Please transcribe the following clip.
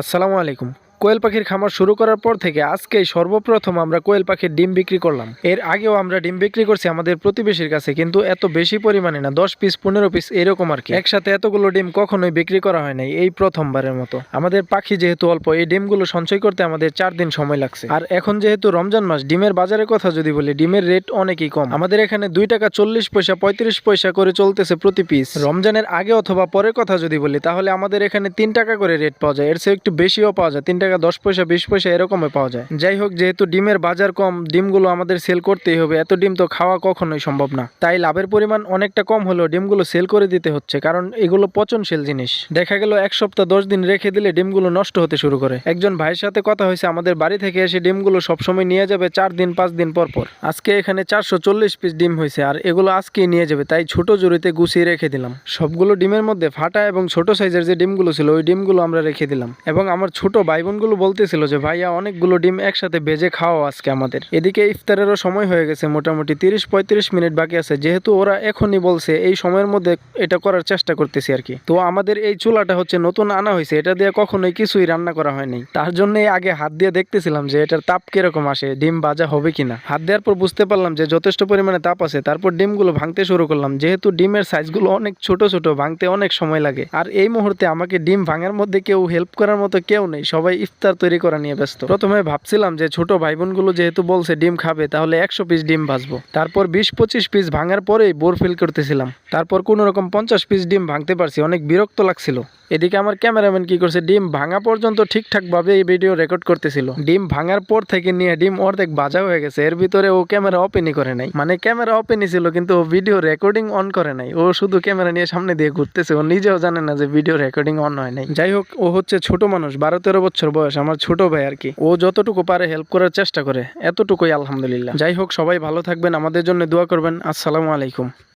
আসসালামু আলাইকুম। কোয়েল পাখির খামার শুরু করার পর থেকে আজকেই সর্বপ্রথম আমরা কোয়েল পাখির ডিম বিক্রি করলাম। এর আগেও আমরা ডিম বিক্রি করছি আমাদের প্রতিবেশীর কাছে, কিন্তু এত বেশি পরিমাণে না, দশ পিস, পনেরো পিস, এরকম আর কি। একসাথে এতগুলো ডিম কখনোই বিক্রি করা হয় নাই এই প্রথমবারের মতো। আমাদের পাখি যেহেতু অল্প, এই ডিমগুলো সঞ্চয় করতে আমাদের চার দিন সময় লাগছে। আর এখন যেহেতু রমজান মাস, ডিমের বাজারের কথা যদি বলি, ডিমের রেট অনেকই কম। আমাদের এখানে দুই টাকা চল্লিশ পয়সা, পঁয়ত্রিশ পয়সা করে চলতেছে প্রতি পিস। রমজানের আগে অথবা পরের কথা যদি বলি, তাহলে আমাদের এখানে তিন টাকা করে রেট পাওয়া যায়, এর চেয়ে একটু বেশিও পাওয়া যায়, তিন টাকা দশ পয়সা, বিশ পয়সা এরকমই পাওয়া যায়। যাই হোক, যেহেতু ডিমের বাজার কম, ডিমগুলো আমাদের সেল করতেই হবে। এত ডিম তো খাওয়া কখনোই সম্ভব না। তাই লাভের পরিমাণ অনেকটা কম হলেও ডিমগুলো সেল করে দিতে হচ্ছে, কারণ এগুলো পচনশীল জিনিস। দেখা গেল এক সপ্তাহ, দশ দিন রেখে দিলে ডিমগুলো নষ্ট হতে শুরু করে। একজন ভাইয়ের সাথে কথা হয়েছে, আমাদের বাড়ি থেকে এসে ডিমগুলো সবসময় নিয়ে যাবে চার দিন, পাঁচ দিন পর পর। আজকে এখানে চারশো চল্লিশ পিস ডিম হয়েছে, আর এগুলো আজকেই নিয়ে যাবে, তাই ছোট জুড়িতে গুছিয়ে রেখে দিলাম। সবগুলো ডিমের মধ্যে ফাটা এবং ছোট সাইজের যে ডিমগুলো ছিল, ওই ডিমগুলো আমরা রেখে দিলাম। এবং আমার ছোট ভাই বোনগুলো বলতেছিল যে, ভাইয়া, অনেকগুলো ডিম একসাথে ভেজে খাওয়া আজকে আমাদের। এদিকে ইফতারেরও সময় হয়ে গেছে, মোটামুটি তিরিশ পঁয়ত্রিশ মিনিট বাকি আছে। যেহেতু ওরা এখনই বলছে, এই সময়ের মধ্যে এটা করার চেষ্টা করতেছি আর কি। তো আমাদের এই চুলাটা হচ্ছে নতুন আনা হয়েছে, এটা দিয়ে কখনোই কিছুই রান্না করা হয়নি। তার জন্যই আগে হাত দিয়ে দেখতেছিলাম যে, এটার তাপ কীরকম আসে, ডিম ভাজা হবে কিনা। হাত দেওয়ার পর বুঝতে পারলাম যে, যথেষ্ট পরিমাণে তাপ আছে। তারপর ডিমগুলো ভাঙতে শুরু করলাম। যেহেতু ডিমের সাইজগুলো অনেক ছোট ছোট, ভাঙতে অনেক সময় লাগে। আর এই মুহূর্তে আমাকে ডিম ভাঙার মধ্যে কেউ হেল্প করার মতো কেউ নেই। সবাই ইফতার তৈরি করা নিয়ে ব্যস্ত। প্রথমে ভাবছিলাম যে ছোট ভাই বোনগুলো যেহেতু বলছে ডিম খাবে, তাহলে একশো পিস ডিম ভাজবো। তারপর বিশ পঁচিশ পিস ভাঙার পরেই বোর ফিল করতেছিলাম। তারপর কোনো রকম পঞ্চাশ পিস ডিম ভাঙতে পারছি, অনেক বিরক্ত লাগছিল। এদিকে আমার ক্যামেরাম্যান কি করছে, ডিম ভাঙা পর্যন্ত ঠিকঠাক ভাবে এই ভিডিও রেকর্ড করতেছিল। ডিম ভাঙার পর থেকে নিয়ে ডিম অর্ধেক বাজা হয়ে গেছে, এর ভিতরে ও ক্যামেরা ওপেনই করে নাই। মানে ক্যামেরা ওপেনই ছিল, কিন্তু ও ভিডিও রেকর্ডিং অন করে নাই। ও শুধু ক্যামেরা নিয়ে সামনে দিয়ে ঘুরতেছে, ও নিজেও জানে না যে ভিডিও রেকর্ডিং অন হয় নাই। যাই হোক, ও হচ্ছে ছোট মানুষ, বারো তেরো বছর বয়স আমার ছোট ভাই আর কি। ও যতটুকু পারে হেল্প করার চেষ্টা করে, এতটুকুই আলহামদুলিল্লাহ। যাই হোক, সবাই ভালো থাকবেন, আমাদের জন্য দোয়া করবেন। আসসালামু আলাইকুম।